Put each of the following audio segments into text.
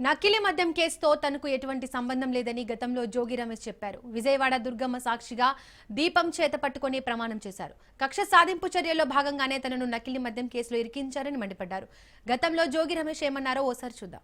నకిలీ మద్యం కేసుతో తనకు ఎటువంటి సంబంధం లేదని గతంలో జోగి రమేష్ చెప్పారు. విజయవాడ దుర్గమ్మ సాక్షిగా దీపం చేత పట్టుకుని ప్రమాణం చేశారు. కక్ష సాధింపు చర్యల్లో భాగంగానే తనను నకిలీ మద్యం కేసులో ఇరికించారని మండిపడ్డారు. గతంలో జోగి రమేష్ ఏమన్నారో ఓసారి చూద్దాం.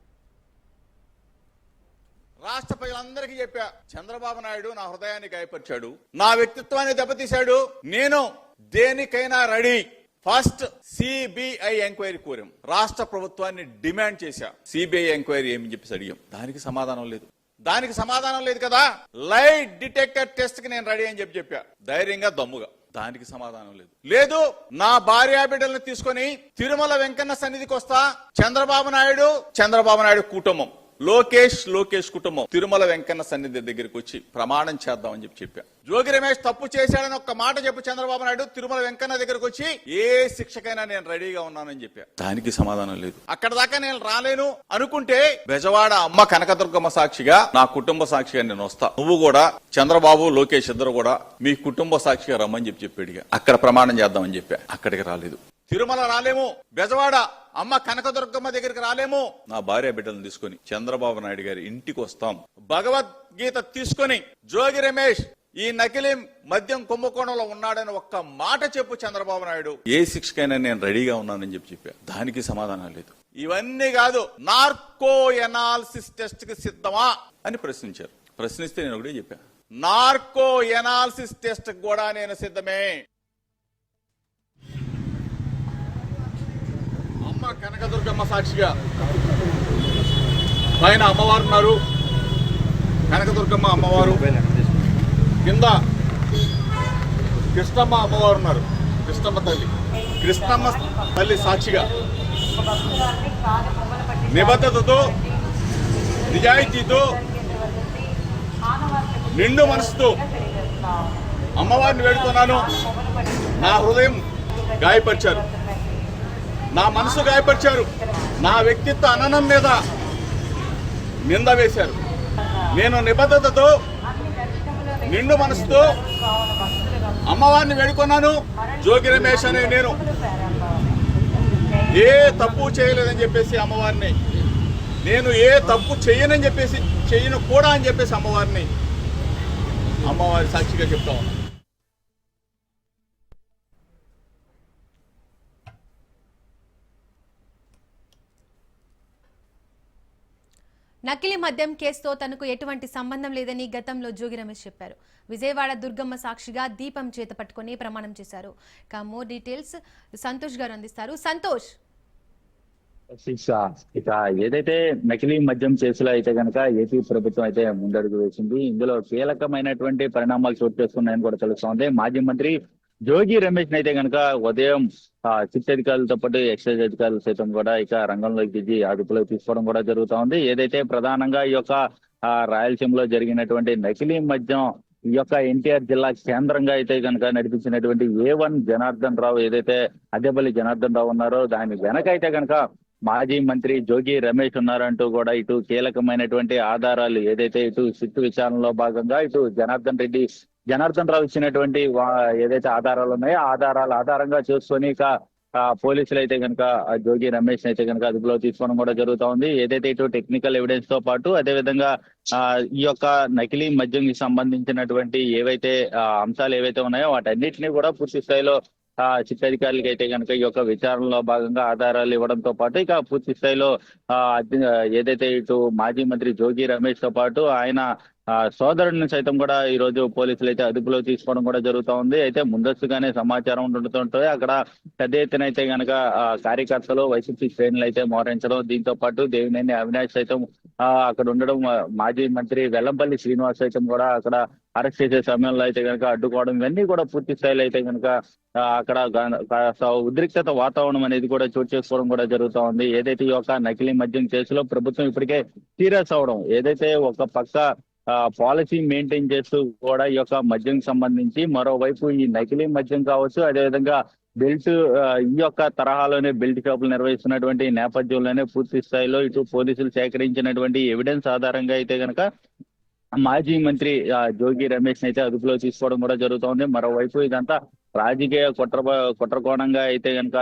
రాష్ట్ర ప్రజలందరికీ చెప్పా చంద్రబాబు నాయుడు నా హృదయాన్ని గాయపరిచాడు. నా వ్యక్తిత్వాన్ని దెబ్బతీశాడు. నేను దేనికైనా రెడీ. ఫస్ట్ సిబిఐ ఎంక్వైరీ కోరాం. రాష్ట్ర ప్రభుత్వాన్ని డిమాండ్ చేశా. సిబిఐ ఎంక్వైరీ ఏమని చెప్పేసి అడిగాం. దానికి సమాధానం లేదు. దానికి సమాధానం లేదు కదా? లైట్ డిటెక్టర్ టెస్ట్కి నేను రెడీ అని చెప్పి చెప్పా. ధైర్యంగా దమ్ముగా. దానికి సమాధానం లేదు. లేదు నా భార్య బిడ్డలను తీసుకొని తిరుమల వెంకన్న సన్నిధికి వస్తా చంద్రబాబు నాయుడు చంద్రబాబు నాయుడు కుటుంబం లోకేష్ లోకేష్ కుటుంబం తిరుమల వెంకన్న సన్నిధి దగ్గరికి వచ్చి ప్రమాణం చేద్దామని చెప్పి చెప్పా జోగి రమేష్ తప్పు చేశాడని ఒక్క మాట చెప్పు చంద్రబాబు నాయుడు తిరుమల వెంకన్న దగ్గరకు వచ్చి ఏ శిక్షకైనా నేను రెడీగా ఉన్నానని చెప్పా దానికి సమాధానం లేదు. అక్కడ దాకా నేను రాలేను. అనుకుంటే బెజవాడ అమ్మ కనకదుర్గమ్మ సాక్షిగా నా కుటుంబ సాక్షిగా నేను వస్తా. నువ్వు కూడా చంద్రబాబు లోకేష్ ఇద్దరు కూడా మీ కుటుంబ సాక్షిగా రమ్మని చెప్పి చెప్పాడుగా అక్కడ ప్రమాణం చేద్దామని చెప్పా. అక్కడికి రాలేదు. తిరుమల రాలేము. బెజవాడ అమ్మ కనకదుర్గమ్మ దగ్గరికి రాలేము. నా భార్య బిడ్డలను తీసుకొని చంద్రబాబు నాయుడు గారి ఇంటికి వస్తాం. భగవద్గీత తీసుకొని జోగి రమేష్ ఈ నకిలీ మద్యం కుంభకోణంలో ఉన్నాడని ఒక్క మాట చెప్పు చంద్రబాబు నాయుడు. ఏ శిక్షకైనా నేను రెడీగా ఉన్నానని చెప్పి చెప్పా. దానికి సమాధానం లేదు. ఇవన్నీ కాదు నార్కో ఎనాలిసిస్ టెస్ట్కి సిద్ధమా? అని ప్రశ్నించారు. ప్రశ్నిస్తే నేను ఒకటే చెప్పా. నార్కో ఎనాలిసిస్ టెస్ట్ కూడా నేను సిద్ధమే. అమ్మ కనకదుర్గమ్మ సాక్షిగా పైన అమ్మవారు ఉన్నారు. కనకదుర్గమ్మ అమ్మవారు. కింద కృష్ణమ్మ అమ్మవారు ఉన్నారు. కృష్ణమ్మ తల్లి. కృష్ణమ్మ తల్లి సాక్షిగా. నిబద్ధతతో నిజాయితీతో నిండు మనసుతో అమ్మవారిని వేడుతున్నాను. నా హృదయం గాయపరిచారు. నా మనసు గాయపరిచారు. నా వ్యక్తిత్వ అననం మీద నింద వేశారు. నేను నిబద్ధతతో నిండు మనసుతో అమ్మవారిని వేడుకున్నాను. జోగి రమేష్ అనే నేను. ఏ తప్పు చేయలేదని చెప్పేసి అమ్మవారిని నేను ఏ తప్పు చేయనని చెప్పేసి చేయను కూడా అని చెప్పేసి అమ్మవారిని అమ్మవారి సాక్షిగా చెప్తా నకిలీ మద్యం కేసుతో తనకు ఎటువంటి సంబంధం లేదని గతంలో జోగి రమేష్ చెప్పారు. విజయవాడ దుర్గమ్మ సాక్షిగా దీపం చేత పట్టుకొని ప్రమాణం చేశారు. ఇక మోర్ డీటెయిల్స్ సంతోష్ గారు అందిస్తారు. సంతోష్! ఇక ఏదైతే నకిలీ మద్యం కేసులో అయితే కనుక ఏపీ ప్రభుత్వం అయితే ముందడుగు వేసింది ఇందులో కీలకమైనటువంటి పరిణామాలు చోటు చేసుకున్నాయని కూడా తెలుస్తోంది. మాజీ మంత్రి జోగి రమేష్ అయితే కనుక ఉదయం సిట్ అధికారులతో పాటు ఎక్సైజ్ అధికారులు సైతం కూడా ఇక రంగంలోకి దిగి అదుపులోకి తీసుకోవడం కూడా జరుగుతూ ఉంది ఏదైతే ప్రధానంగా ఈ యొక్క రాయలసీమలో జరిగినటువంటి నకిలీ మద్యం ఈ యొక్క ఎన్టీఆర్ జిల్లా కేంద్రంగా అయితే కనుక నడిపించినటువంటి ఏ వన్ జనార్దన్ రావు ఏదైతే అద్దెపల్లి జనార్దన్ రావు ఉన్నారో దాని వెనక అయితే కనుక మాజీ మంత్రి జోగి రమేష్ ఉన్నారంటూ కూడా ఇటు కీలకమైనటువంటి ఆధారాలు ఏదైతే ఇటు సిట్ విచారణలో భాగంగా ఇటు జనార్దన్ రెడ్డి జనార్దన్ రావు ఇచ్చినటువంటి ఏదైతే ఆధారాలు ఉన్నాయో ఆధారాలు ఆధారంగా చూసుకొని ఇక ఆ, పోలీసులు అయితే కనుక జోగి రమేష్ అయితే కనుక అదుపులో తీసుకోవడం కూడా జరుగుతూ ఉంది. ఏదైతే ఇటు టెక్నికల్ ఎవిడెన్స్తో పాటు అదే విధంగా ఆ, ఈ యొక్క నకిలీ మద్యంకి సంబంధించినటువంటి ఏవైతే ఆ, అంశాలు ఏవైతే ఉన్నాయో వాటన్నిటిని కూడా పూర్తి స్థాయిలో ఆ చిత్తాధికారులకి అయితే కనుక ఈ యొక్క విచారణలో భాగంగా ఆధారాలు ఇవ్వడంతో పాటు ఇక పూర్తి స్థాయిలో ఆ ఏదైతే ఇటు మాజీ మంత్రి జోగి రమేష్తో పాటు ఆయన ఆ, సోదరుడిని సైతం కూడా ఈ రోజు పోలీసులు అయితే అదుపులో తీసుకోవడం కూడా జరుగుతూ ఉంది. అయితే ముందస్తుగానే సమాచారం ఉండటంతో అక్కడ పెద్ద ఎత్తున అయితే కనుక కార్యకర్తలు వైసీపీ శ్రేణులు అయితే మోహరించడం. దీంతో పాటు దేవినేని అవినాష్ సైతం అక్కడ ఉండడం మాజీ మంత్రి వెల్లంపల్లి శ్రీనివాస్ సైతం కూడా అక్కడ అరెస్ట్ చేసే సమయంలో అయితే కనుక అడ్డుకోవడం. ఇవన్నీ కూడా పూర్తి స్థాయిలో అయితే కనుక అక్కడ కాస్త ఉద్రిక్తత వాతావరణం అనేది కూడా చోటు చేసుకోవడం కూడా జరుగుతా ఉంది. ఏదైతే ఈ యొక్క నకిలీ మద్యం కేసులో ప్రభుత్వం ఇప్పటికే సీరియస్ అవడం ఏదైతే ఒక పక్క పాలసీ మెయింటైన్ చేస్తూ కూడా ఈ యొక్క మద్యం సంబంధించి మరోవైపు ఈ నకిలీ మద్యం కావచ్చు అదేవిధంగా బెల్ట్ ఈ యొక్క తరహాలోనే బెల్ట్ షాపులు నిర్వహిస్తున్నటువంటి నేపథ్యంలోనే పూర్తి స్థాయిలో ఇటు పోలీసులు సేకరించినటువంటి ఎవిడెన్స్ ఆధారంగా అయితే గనక మాజీ మంత్రి జోగి రమేష్ అయితే అదుపులో తీసుకోవడం కూడా జరుగుతోంది. మరోవైపు ఇదంతా రాజకీయ కుట్ర కుట్రకోణంగా అయితే కనుక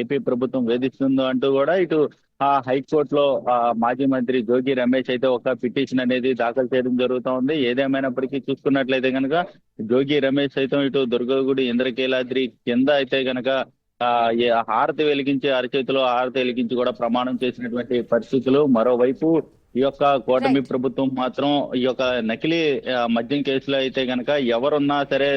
ఏపీ ప్రభుత్వం వేధిస్తుందో అంటూ కూడా ఇటు ఆ హైకోర్టులో ఆ, మాజీ మంత్రి జోగి రమేష్ అయితే ఒక పిటిషన్ అనేది దాఖలు చేయడం జరుగుతూ ఉంది. ఏదేమైనప్పటికీ చూసుకున్నట్లయితే కనుక జోగి రమేష్ సైతం ఇటు దుర్గగుడి ఇంద్రకీలాద్రి కింద అయితే కనుక ఆ హారతి వెలిగించి అరచేతిలో హారతి వెలిగించి కూడా ప్రమాణం చేసినటువంటి పరిస్థితులు. మరోవైపు ఈ యొక్క కూటమి. ప్రభుత్వం మాత్రం ఈ యొక్క నకిలీ మద్యం కేసులో అయితే గనక ఎవరున్నా సరే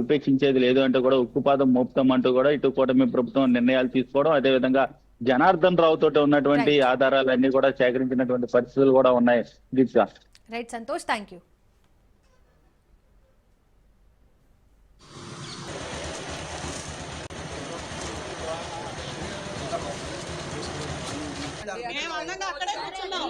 ఉపేక్షించేది లేదు అంటే కూడా ఉక్కుపాదం మోపుతాం అంటూ కూడా ఇటు కూటమి ప్రభుత్వం నిర్ణయాలు తీసుకోవడం అదే విధంగా జనార్దన్ రావు తోటి ఉన్నటువంటి. ఆధారాలన్నీ కూడా సేకరించినటువంటి పరిస్థితులు కూడా ఉన్నాయి Deeksha right Santosh thank you అక్కడే కూర్చున్నాం